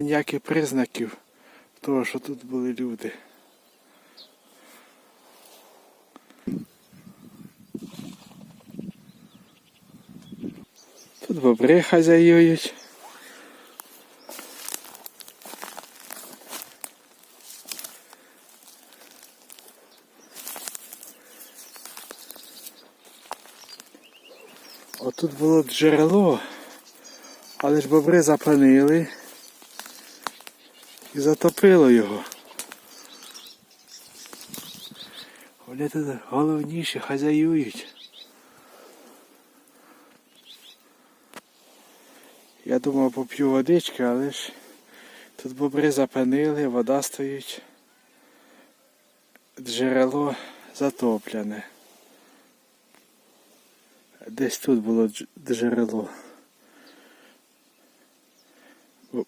ніяких признаків того, що тут були люди. Тут бобри хазяюють. Отут було джерело, але ж бобри запалили і затопило його. Вони тут головніші хазяюють. Я думав поп'ю водички, але ж тут бобри запинили, вода стоїть. Джерело затоплене. Десь тут було джерело.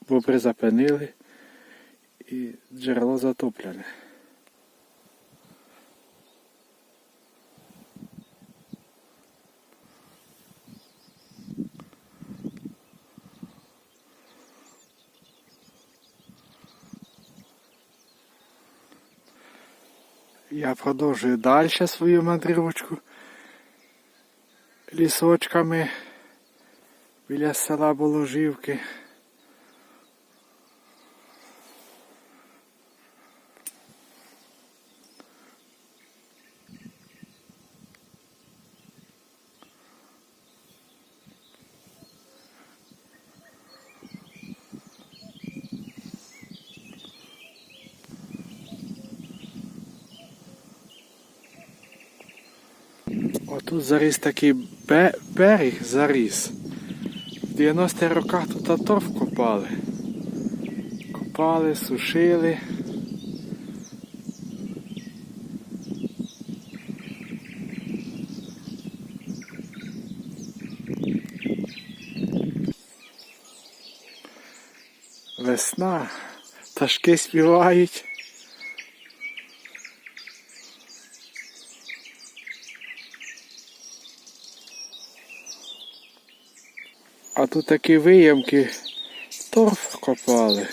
Бобри запинили і джерело затоплене. Я продовжую далі свою мандрівочку лісочками біля села Боложівки. Отут заріс такий бе- берег заріс. В 90-х роках тут торф копали. Копали, сушили. Весна, пташки співають. А тут такі виямки торф копали.